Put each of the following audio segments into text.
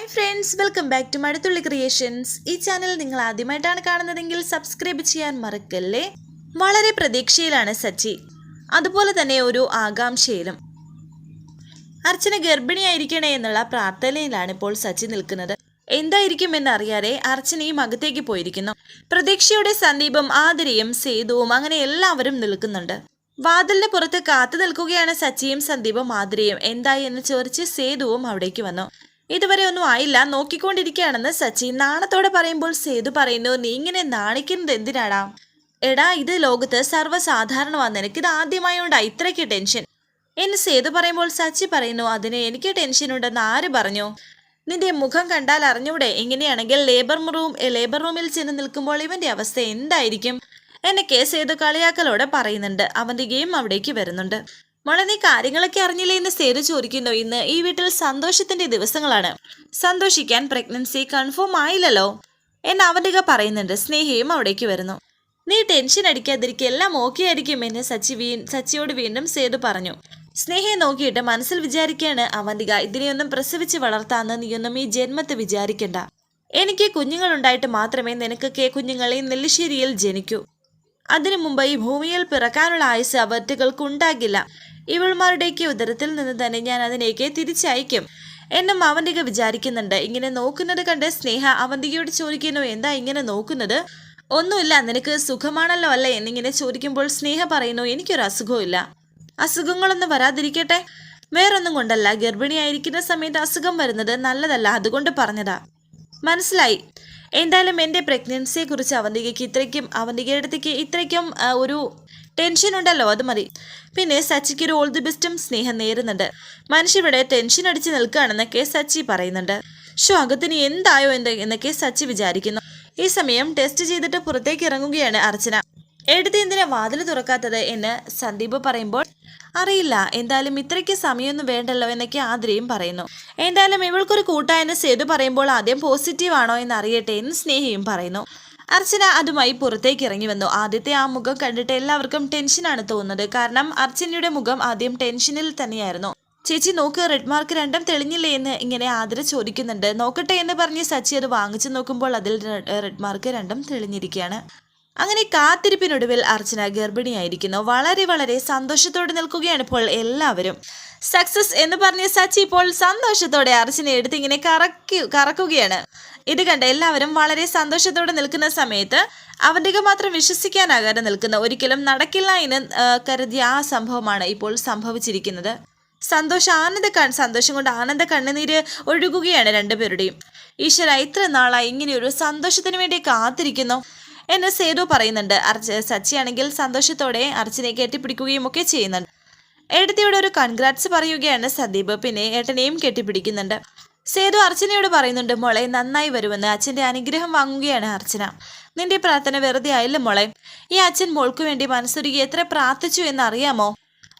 Hi friends welcome back to Mazhathulli creations ഈ channel നിങ്ങൾ ആദ്യമായിട്ടാണ് കാണുന്നതെങ്കിൽ സബ്സ്ക്രൈബ് ചെയ്യാൻ മറക്കല്ലേ? വളരെ പ്രതീക്ഷയിലാണ് സച്ചി. അതുപോലെ തന്നെ ഒരു ആകാംക്ഷയിലും. അർച്ചന ഗർഭിണിയായിരിക്കണേ എന്നുള്ള പ്രാർത്ഥനയിലാണ് ഇപ്പോൾ സച്ചി നിൽക്കുന്നത്. എന്തായിരിക്കും എന്നറിയാതെ അർച്ചനയും അകത്തേക്ക് പോയിരിക്കുന്നു. പ്രതീക്ഷയുടെ സന്ദീപും ആതിരയും സേതുവും അങ്ങനെ എല്ലാവരും നിൽക്കുന്നുണ്ട്. വാതിലിന് പുറത്ത് കാത്തു നിൽക്കുകയാണ് സച്ചിയും സന്ദീപും ആതിരയും. എന്തായി എന്ന് ചോദിച്ച് സേതുവും അവിടേക്ക് വന്നു. ഇതുവരെ ഒന്നും ആയില്ല. നോക്കിക്കൊണ്ടിരിക്കുകയാണെന്ന് സച്ചി നാണത്തോടെ പറയുമ്പോൾ സേതു പറയുന്നു നീ ഇങ്ങനെ നാണിക്കുന്നത് എന്തിനാടാ? എടാ ഇത് ലോകത്ത് സർവസാധാരണമാണ് നിനക്ക് ഇത് ആദ്യമായോണ്ടാ ഇത്രയ്ക്ക് ടെൻഷൻ. എന്ന് സേതു പറയുമ്പോൾ സച്ചി പറയുന്നു അതിന് എനിക്ക് ടെൻഷൻ ഉണ്ടെന്ന് ആര് പറഞ്ഞു? നിന്റെ മുഖം കണ്ടാൽ അറിഞ്ഞൂടെ? എങ്ങനെയാണെങ്കിൽ ലേബർ റൂം ലേബർ റൂമിൽ ചെന്ന് നിൽക്കുമ്പോൾ ഇവന്റെ അവസ്ഥ എന്തായിരിക്കും? എന്നൊക്കെ സേതു കളിയാക്കലോടെ പറയുന്നുണ്ട്. അവന്റെ ഗെയിം അവിടേക്ക് വരുന്നുണ്ട്. മോളെ നീ കാര്യങ്ങളൊക്കെ അറിഞ്ഞില്ലേ എന്ന് സേതു ചോദിക്കുന്നു. ഇന്ന് ഈ വീട്ടിൽ സന്തോഷത്തിന്റെ ദിവസങ്ങളാണ്. സന്തോഷിക്കാൻ പ്രഗ്നൻസി കൺഫേം ആയില്ലല്ലോ എന്ന് അവന്റെ പറയുന്നുണ്ട്. സ്നേഹയും അവിടേക്ക് വരുന്നു. നീ ടെൻഷൻ അടിക്കാതിരിക്കുക എല്ലാം ഓക്കെ ആയിരിക്കും എന്ന് സച്ചി വീ സച്ചിയോട് വീണ്ടും സേതു പറഞ്ഞു. സ്നേഹയെ നോക്കിയിട്ട് മനസ്സിൽ വിചാരിക്കുകയാണ് അവന്തിക ഇതിനെയൊന്നും പ്രസവിച്ച് വളർത്താന്ന് നീയൊന്നും ഈ ജന്മത്തെ വിചാരിക്കണ്ട. എനിക്ക് കുഞ്ഞുങ്ങളുണ്ടായിട്ട് മാത്രമേ നിനക്ക് കെ കുഞ്ഞുങ്ങളെ നെല്ലിശ്ശേരിയിൽ ജനിക്കൂ. അതിനു മുമ്പ് ഈ ഭൂമിയിൽ പിറക്കാനുള്ള ആയുസ് അവറ്റകൾക്ക് ഉണ്ടാകില്ല. ഇവൾമാരുടെയൊക്കെ ഉദരത്തിൽ നിന്ന് തന്നെ ഞാൻ അതിനേക്ക് തിരിച്ചയക്കും. എന്നും അവന്തിക വിചാരിക്കുന്നുണ്ട്. ഇങ്ങനെ നോക്കുന്നത് കണ്ട് സ്നേഹ അവന്തികയോട് ചോദിക്കുന്നു എന്താ ഇങ്ങനെ നോക്കുന്നത്? ഒന്നുമില്ല നിനക്ക് സുഖമാണല്ലോ അല്ലേ? എന്നിങ്ങനെ ചോദിക്കുമ്പോൾ സ്നേഹ പറയുന്നു എനിക്കൊരു അസുഖവും ഇല്ല. അസുഖങ്ങളൊന്നും വരാതിരിക്കട്ടെ. വേറൊന്നും കൊണ്ടല്ല. ഗർഭിണിയായിരിക്കുന്ന സമയത്ത് അസുഖം വരുന്നത് നല്ലതല്ല. അതുകൊണ്ട് പറഞ്ഞതാ. മനസ്സിലായി. എന്തായാലും എന്റെ പ്രഗ്നൻസിയെ കുറിച്ച് അവന്തികയ്ക്ക് ഇത്രയ്ക്കും അവന്തികയുടെ അടുത്തേക്ക് ഇത്രയ്ക്കും ഒരു ടെൻഷൻ ഉണ്ടല്ലോ അത് മതി. പിന്നെ സച്ചിക്ക് ഒരു ഓൾ ദി ബെസ്റ്റും സ്നേഹം നേരുന്നുണ്ട്. മനുഷ്യവിടെ ടെൻഷൻ അടിച്ച് നിൽക്കുകയാണെന്നൊക്കെ സച്ചി പറയുന്നുണ്ട്. ഷോ അകത്തിന് എന്തായോ എന്ത് എന്നൊക്കെ സച്ചി വിചാരിക്കുന്നു. ഈ സമയം ടെസ്റ്റ് ചെയ്തിട്ട് പുറത്തേക്ക് ഇറങ്ങുകയാണ് അർച്ചന. എടുത്ത് എന്തിനാ വാതിൽ തുറക്കാത്തത് എന്ന് സന്ദീപ് പറയുമ്പോൾ അറിയില്ല. എന്തായാലും ഇത്രയ്ക്ക് സമയമൊന്നും വേണ്ടല്ലോ എന്നൊക്കെ ആതിരയും പറയുന്നു. എന്തായാലും ഇവൾക്കൊരു കൂട്ടായെന്ന് സേതു പറയുമ്പോൾ ആദ്യം പോസിറ്റീവ് ആണോ എന്ന് അറിയട്ടെ എന്ന് സ്നേഹയും പറയുന്നു. അർച്ചന അതുമായി പുറത്തേക്ക് ഇറങ്ങി വന്നു. ആദ്യത്തെ ആ മുഖം കണ്ടിട്ട് എല്ലാവർക്കും ടെൻഷനാണ് തോന്നുന്നത്. കാരണം അർച്ചനയുടെ മുഖം ആദ്യം ടെൻഷനിൽ തന്നെയായിരുന്നു. ചേച്ചി നോക്ക് റെഡ് മാർക്ക് രണ്ടും തെളിഞ്ഞില്ലേ എന്ന് ഇങ്ങനെ ആദര ചോദിക്കുന്നുണ്ട്. നോക്കട്ടെ എന്ന് പറഞ്ഞ് സച്ചി അത് വാങ്ങിച്ചു നോക്കുമ്പോൾ അതിൽ റെഡ് മാർക്ക് രണ്ടും തെളിഞ്ഞിരിക്കുകയാണ്. അങ്ങനെ കാത്തിരിപ്പിനൊടുവിൽ അർച്ചന ഗർഭിണിയായിരിക്കുന്നു. വളരെ വളരെ സന്തോഷത്തോടെ നിൽക്കുകയാണ് ഇപ്പോൾ എല്ലാവരും. സക്സസ് എന്ന് പറഞ്ഞ സച്ചി ഇപ്പോൾ സന്തോഷത്തോടെ അർച്ചന എടുത്ത് ഇങ്ങനെ കറക്കി കറക്കുകയാണ്. ഇത് കണ്ട് എല്ലാവരും വളരെ സന്തോഷത്തോടെ നിൽക്കുന്ന സമയത്ത് അവന്റെ മാത്രം വിശ്വസിക്കാനാകാതെ നിൽക്കുന്ന ഒരിക്കലും നടക്കില്ല എന്ന് കരുതിയ ആ സംഭവമാണ് ഇപ്പോൾ സംഭവിച്ചിരിക്കുന്നത്. സന്തോഷ ആനന്ദ കൺ സന്തോഷം കൊണ്ട് ആനന്ദ കണ്ണുനീര് ഒഴുകുകയാണ് രണ്ടുപേരുടെയും. ഈശ്വര ഇത്ര നാളായി ഇങ്ങനെയൊരു സന്തോഷത്തിന് വേണ്ടി കാത്തിരിക്കുന്നു. എന്ന് സേതു പറയുന്നുണ്ട്. അർച്ച സച്ചിയാണെങ്കിൽ സന്തോഷത്തോടെ അർച്ചനെ കെട്ടിപ്പിടിക്കുകയും ഒക്കെ ചെയ്യുന്നുണ്ട്. ഏട്ടത്തിയോട് ഒരു കൺഗ്രാറ്റ്സ് പറയുകയാണ് സന്ദീപ്. പിന്നെ ഏട്ടനെയും കെട്ടിപ്പിടിക്കുന്നുണ്ട്. സേതു അർച്ചനയോട് പറയുന്നുണ്ട് മോളെ നന്നായി വരുമെന്ന്. അച്ഛന്റെ അനുഗ്രഹം വാങ്ങുകയാണ് അർച്ചന നിന്റെ പ്രാർത്ഥന വെറുതെ ആയില്ല മോളെ. ഈ അച്ഛൻ മോൾക്ക് വേണ്ടി മനസ്സൊരുക്കി എത്ര പ്രാർത്ഥിച്ചു എന്ന് അറിയാമോ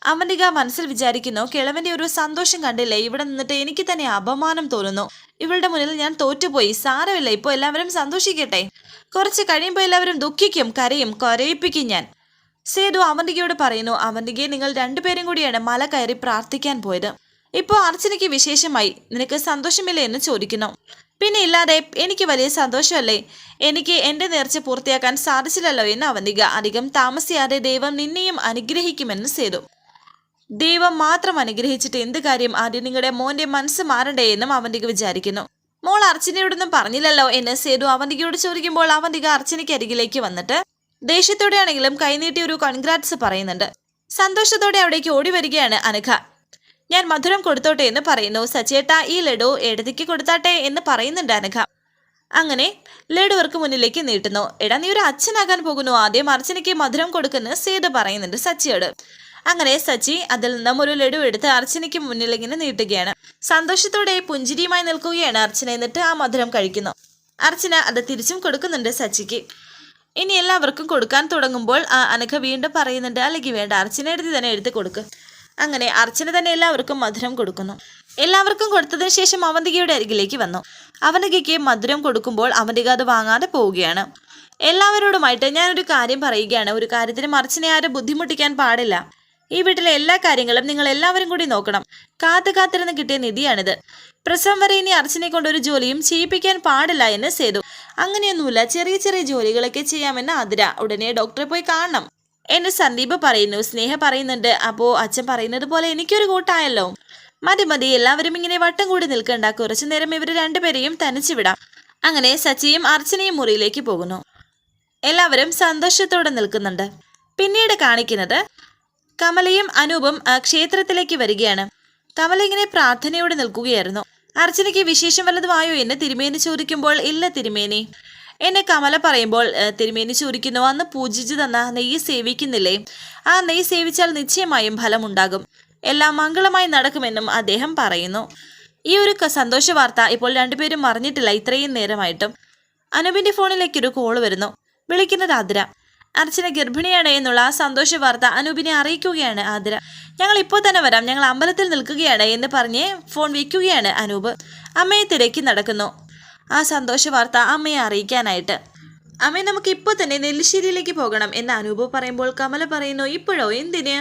അവന്തിക മനസ്സിൽ വിചാരിക്കുന്നു കിളവന്റെ ഒരു സന്തോഷം കണ്ടില്ലേ? ഇവിടെ നിന്നിട്ട് എനിക്ക് തന്നെ അപമാനം തോന്നുന്നു. ഇവളുടെ മുന്നിൽ ഞാൻ തോറ്റുപോയി. സാരമില്ല ഇപ്പോൾ എല്ലാവരും സന്തോഷിക്കട്ടെ. കുറച്ച് കഴിയുമ്പോൾ എല്ലാവരും ദുഃഖിക്കും കരയും കരയിപ്പിക്കും ഞാൻ. സേതു അവന്തികയോട് പറയുന്നു അവന്തികയെ നിങ്ങൾ രണ്ടുപേരും കൂടിയാണ് മല കയറി പ്രാർത്ഥിക്കാൻ പോയത്. ഇപ്പോൾ അർച്ചനയ്ക്ക് വിശേഷമായി നിനക്ക് സന്തോഷമില്ലേ? എന്ന് ചോദിക്കുന്നു. പിന്നെ ഇല്ലാതെ എനിക്ക് വലിയ സന്തോഷമല്ലേ? എനിക്ക് എന്റെ നേർച്ച പൂർത്തിയാക്കാൻ സാധിച്ചില്ലല്ലോ? എന്ന് അവന്തിക അധികം താമസിയാതെ ദൈവം നിന്നെയും അനുഗ്രഹിക്കുമെന്ന് സേതു. ദൈവം മാത്രം അനുഗ്രഹിച്ചിട്ട് എന്ത് കാര്യം ആദ്യം നിങ്ങളുടെ മോന്റെ മനസ്സ് മാറണ്ടേ എന്നും അവന്തിക വിചാരിക്കുന്നു. മോൾ അർച്ചനയോടൊന്നും പറഞ്ഞില്ലല്ലോ. എന്ന് സേതു അവന്തികയോട് ചോദിക്കുമ്പോൾ അവന്തിക അർച്ചനയ്ക്ക് അരികിലേക്ക് വന്നിട്ട് ദേഷ്യത്തോടെയാണെങ്കിലും കൈനീട്ടി ഒരു കൺഗ്രാറ്റ്സ് പറയുന്നുണ്ട്. സന്തോഷത്തോടെ അവിടേക്ക് ഓടി വരികയാണ് അനഘ. ഞാൻ മധുരം കൊടുത്തോട്ടെ എന്ന് പറയുന്നു. സച്ചേട്ട ഈ ലഡു എടതിക്ക് കൊടുത്താട്ടെ എന്ന് പറയുന്നുണ്ട് അനഘ. അങ്ങനെ ലഡുവർക്ക് മുന്നിലേക്ക് നീട്ടുന്നു. എടാ നീ ഒരു അച്ഛനാകാൻ പോകുന്നു. ആദ്യം അർച്ചനയ്ക്ക് മധുരം കൊടുക്കുന്ന സേതു പറയുന്നുണ്ട് സച്ചിയോട്. അങ്ങനെ സച്ചി അതിൽ നിന്നും ഒരു ലഡു എടുത്ത് അർച്ചനയ്ക്ക് മുന്നിൽ ഇങ്ങനെ നീട്ടുകയാണ്. സന്തോഷത്തോടെ പുഞ്ചിരിയുമായി നിൽക്കുകയാണ് അർച്ചന. എന്നിട്ട് ആ മധുരം കഴിക്കുന്നു. അർച്ചന അത് തിരിച്ചും കൊടുക്കുന്നുണ്ട് സച്ചിക്ക് ഇനി എല്ലാവർക്കും കൊടുക്കാൻ തുടങ്ങുമ്പോൾ അനഘ വീണ്ടും പറയുന്നുണ്ട്. അല്ലെങ്കിൽ വേണ്ട അർച്ചന എടുത്ത് തന്നെ എടുത്ത് കൊടുക്ക്. അങ്ങനെ അർച്ചന തന്നെ എല്ലാവർക്കും മധുരം കൊടുക്കുന്നു. എല്ലാവർക്കും കൊടുത്തതിന് ശേഷം അവന്തികയുടെ അരികിലേക്ക് വന്നു. അവന്തികയ്ക്ക് മധുരം കൊടുക്കുമ്പോൾ അവന്തിക അത് വാങ്ങാതെ പോവുകയാണ്. എല്ലാവരോടുമായിട്ട് ഞാനൊരു കാര്യം പറയുകയാണ്. ഒരു കാര്യത്തിന് മറിച്ചിനെ ആരും ബുദ്ധിമുട്ടിക്കാൻ പാടില്ല. ഈ വീട്ടിലെ എല്ലാ കാര്യങ്ങളും നിങ്ങൾ എല്ലാവരും കൂടി നോക്കണം. കാത്തു കാത്തിരുന്ന് കിട്ടിയ നിധിയാണിത്. പ്രസവം വരെ ഇനി അർച്ചനെ കൊണ്ട് ഒരു ജോലിയും ചെയ്യിപ്പിക്കാൻ പാടില്ല എന്ന് സേതു. അങ്ങനെയൊന്നുമില്ല ചെറിയ ചെറിയ ജോലികളൊക്കെ ചെയ്യാമെന്ന് ആതിര. ഉടനെ ഡോക്ടറെ പോയി കാണണം. എന്നെ സന്ദീപ് പറയുന്നു സ്നേഹ പറയുന്നുണ്ട്. അപ്പോ അച്ഛൻ പറയുന്നത് പോലെ എനിക്കൊരു കൂട്ടായല്ലോ. മതി മതി. എല്ലാവരും ഇങ്ങനെ വട്ടം കൂടി നിൽക്കണ്ട. കുറച്ചു നേരം ഇവർ രണ്ടുപേരെയും തനിച്ചു വിടാം. അങ്ങനെ സച്ചിയും അർച്ചനയും മുറിയിലേക്ക് പോകുന്നു. എല്ലാവരും സന്തോഷത്തോടെ നിൽക്കുന്നുണ്ട്. പിന്നീട് കാണിക്കുന്നത് കമലയും അനൂപും ക്ഷേത്രത്തിലേക്ക് വരികയാണ്. കമല ഇങ്ങനെ പ്രാർത്ഥനയോടെ നിൽക്കുകയായിരുന്നു. അർച്ചനയ്ക്ക് വിശേഷം വല്ലതുമായോ എന്ന് തിരുമേനി ചോദിക്കുമ്പോൾ ഇല്ല തിരുമേനി. എന്നെ കമല പറയുമ്പോൾ "ഏ, തിരുമേനി ചോദിക്കുന്നു അന്ന് പൂജിച്ചു തന്ന നെയ്യ് സേവിക്കുന്നില്ലേ? ആ നെയ്യ് സേവിച്ചാൽ നിശ്ചയമായും ഫലമുണ്ടാകും. എല്ലാം മംഗളമായി നടക്കുമെന്നും അദ്ദേഹം പറയുന്നു. ഈ ഒരു സന്തോഷ വാർത്ത ഇപ്പോൾ രണ്ടുപേരും അറിഞ്ഞിട്ടില്ല ഇത്രയും നേരമായിട്ടും. അനൂപിന്റെ ഫോണിലേക്ക് ഒരു കോൾ വരുന്നു. വിളിക്കുന്നത് ആതിര. അർച്ചന ഗർഭിണിയാണ് എന്നുള്ള ആ സന്തോഷ വാർത്ത അനൂപിനെ അറിയിക്കുകയാണ് ആതിര. ഞങ്ങൾ ഇപ്പോൾ തന്നെ വരാം. ഞങ്ങൾ അമ്പലത്തിൽ നിൽക്കുകയാണ് എന്ന് പറഞ്ഞ് ഫോൺ വയ്ക്കുകയാണ് അനൂപ്. അമ്മയെ തിരക്കി നടക്കുന്നു. ആ സന്തോഷ വാർത്ത അമ്മയെ അറിയിക്കാനായിട്ട്. അമ്മേ നമുക്ക് ഇപ്പോൾ തന്നെ നെല്ലിശ്ശേരിയിലേക്ക് പോകണം എന്ന് അനൂപ് പറയുമ്പോൾ കമല പറയുന്നു ഇപ്പോഴോ? എന്തിന്?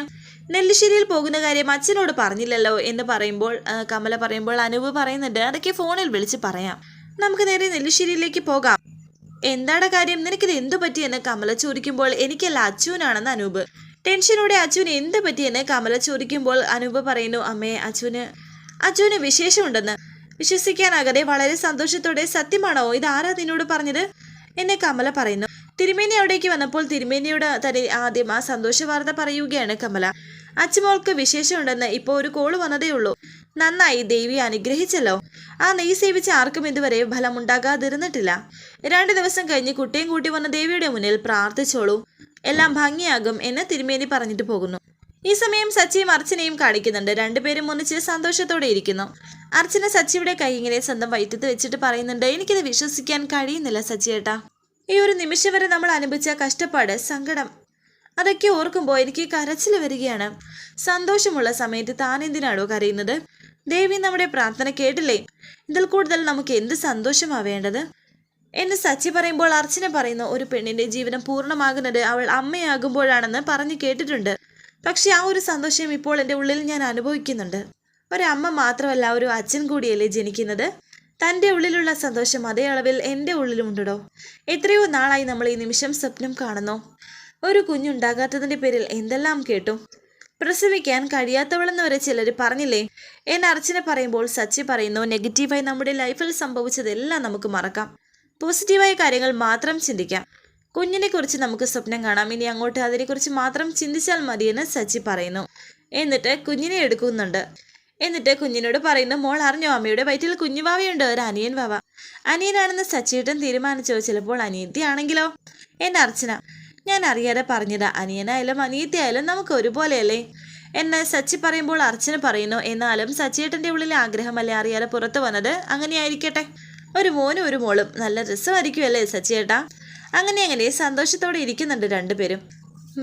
നെല്ലിശ്ശേരിയിൽ പോകുന്ന കാര്യം അച്ഛനോട് പറഞ്ഞില്ലല്ലോ? എന്ന് പറയുമ്പോൾ കമല പറയുമ്പോൾ അനൂപ് പറയുന്നുണ്ട് അതൊക്കെ ഫോണിൽ വിളിച്ച് പറയാം. നമുക്ക് നേരെ നെല്ലിശ്ശേരിയിലേക്ക് പോകാം. എന്താണ് കാര്യം? നിനക്കിത് എന്തു പറ്റിയെന്ന് കമല ചോദിക്കുമ്പോൾ എനിക്കല്ല അച്ചുവിനാണെന്ന് അനൂപ്. ടെൻഷനോടെ അച്ചുവിന് എന്ത് പറ്റിയെന്ന് കമല ചോദിക്കുമ്പോൾ അനൂപ് പറയുന്നു അമ്മേ അച്ചുവിന് അച്ചുവിന് വിശേഷമുണ്ടെന്ന്. വിശ്വസിക്കാനാകാതെ വളരെ സന്തോഷത്തോടെ സത്യമാണോ? ഇത് ആരാ നിന്നോട് പറഞ്ഞത്? എന്നെ കമല പറയുന്നു. തിരുമേനി അവിടേക്ക് വന്നപ്പോൾ തിരുമേനിയോട് തന്നെ ആദ്യം ആ സന്തോഷ വാർത്ത പറയുകയാണ് കമല. അച്ചുമോൾക്ക് വിശേഷമുണ്ടെന്ന് ഇപ്പോൾ ഒരു കോൾ വന്നതേ ഉള്ളൂ. നന്നായി ദേവി അനുഗ്രഹിച്ചല്ലോ. ആ നെയ്യ് സേവിച്ച ആർക്കും ഇതുവരെ ഫലമുണ്ടാകാതിരുന്നിട്ടില്ല. രണ്ടു ദിവസം കഴിഞ്ഞ് കുട്ടിയും കൂട്ടി വന്ന ദേവിയുടെ മുന്നിൽ പ്രാർത്ഥിച്ചോളൂ. എല്ലാം ഭംഗിയാകും എന്ന് തിരുമേനി പറഞ്ഞിട്ട് പോകുന്നു. ഈ സമയം സച്ചിയും അർച്ചനയും കാണിക്കുന്നുണ്ട്. രണ്ടുപേരും ഒന്നിച്ച് സന്തോഷത്തോടെ ഇരിക്കുന്നു. അർച്ചന സച്ചിയുടെ കൈ ഇങ്ങനെ സ്വന്തം വയറ്റത്ത് വെച്ചിട്ട് പറയുന്നുണ്ട് എനിക്കിത് വിശ്വസിക്കാൻ കഴിയുന്നില്ല സച്ചിയേട്ടാ. ഈ ഒരു നിമിഷം വരെ നമ്മൾ അനുഭവിച്ച കഷ്ടപ്പാട് സങ്കടം അതൊക്കെ ഓർക്കുമ്പോൾ എനിക്ക് കരച്ചിൽ വരികയാണ്. സന്തോഷമുള്ള സമയത്ത് താൻ എന്തിനാണോ കരയുന്നത്? ദേവി നമ്മുടെ പ്രാർത്ഥന കേട്ടില്ലേ? ഇതിൽ കൂടുതൽ നമുക്ക് എന്ത് സന്തോഷമാ വേണ്ടത് എന്ന് സച്ചി പറയുമ്പോൾ അർച്ചന പറയുന്നു ഒരു പെണ്ണിന്റെ ജീവിതം പൂർണമാകുന്നത് അവൾ അമ്മയാകുമ്പോഴാണെന്ന് പറഞ്ഞു കേട്ടിട്ടുണ്ട്. പക്ഷെ ആ ഒരു സന്തോഷം ഇപ്പോൾ എന്റെ ഉള്ളിൽ ഞാൻ അനുഭവിക്കുന്നുണ്ട്. ഒരമ്മ മാത്രമല്ല ഒരു അച്ഛൻ കൂടിയല്ലേ ജനിക്കുന്നത്? തന്റെ ഉള്ളിലുള്ള സന്തോഷം അതേ അളവിൽ എന്റെ ഉള്ളിലുമുണ്ടോ എത്രയോ നാളായി നമ്മൾ ഈ നിമിഷം സ്വപ്നം കാണുന്നു. ഒരു കുഞ്ഞുണ്ടാകാത്തതിന്റെ പേരിൽ എന്തെല്ലാം കേട്ടു? പ്രസവിക്കാൻ കഴിയാത്തവളെന്ന് വരെ ചിലർ പറഞ്ഞില്ലേ? എന്ന് അർച്ചന പറയുമ്പോൾ സച്ചി പറയുന്നു നെഗറ്റീവായി നമ്മുടെ ലൈഫിൽ സംഭവിച്ചതെല്ലാം നമുക്ക് മറക്കാം. പോസിറ്റീവായ കാര്യങ്ങൾ മാത്രം ചിന്തിക്കാം. കുഞ്ഞിനെക്കുറിച്ച് നമുക്ക് സ്വപ്നം കാണാം. ഇനി അങ്ങോട്ട് അതിനെക്കുറിച്ച് മാത്രം ചിന്തിച്ചാൽ മതിയെന്ന് സച്ചി പറയുന്നു. എന്നിട്ട് കുഞ്ഞിനെ എടുക്കുന്നുണ്ട്. എന്നിട്ട് കുഞ്ഞിനോട് പറയുന്നു മോൾ അറിഞ്ഞോ അമ്മയുടെ വയറ്റിൽ കുഞ്ഞുവാവയുണ്ട്. ഒരു അനിയൻ വാവ. അനിയനാണെന്ന് സച്ചിയേട്ടൻ തീരുമാനിച്ചോ? ചിലപ്പോൾ അനിയത്തിയാണെങ്കിലോ? എന്നെ അർച്ചന ഞാൻ അറിയാതെ പറഞ്ഞതാ അനിയനായാലും അനിയത്തിയായാലും നമുക്ക് ഒരുപോലെയല്ലേ എന്ന് സച്ചി പറയുമ്പോൾ അർച്ചന പറയുന്നു എന്നാലും സച്ചിയേട്ടന്റെ ഉള്ളിലെ ആഗ്രഹമല്ലേ അറിയാതെ പുറത്തു വന്നത്? അങ്ങനെയായിരിക്കട്ടെ. ഒരു മോനും ഒരു മോളും നല്ല രസമായിരിക്കുമല്ലേ സച്ചിയേട്ടാ? അങ്ങനെ അങ്ങനെ സന്തോഷത്തോടെ ഇരിക്കുന്നുണ്ട് രണ്ടുപേരും.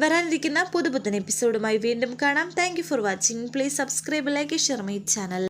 വരാനിരിക്കുന്ന പുതുപുത്തൻ എപ്പിസോഡുമായി വീണ്ടും കാണാം. Thank for watching please subscribe like share my channel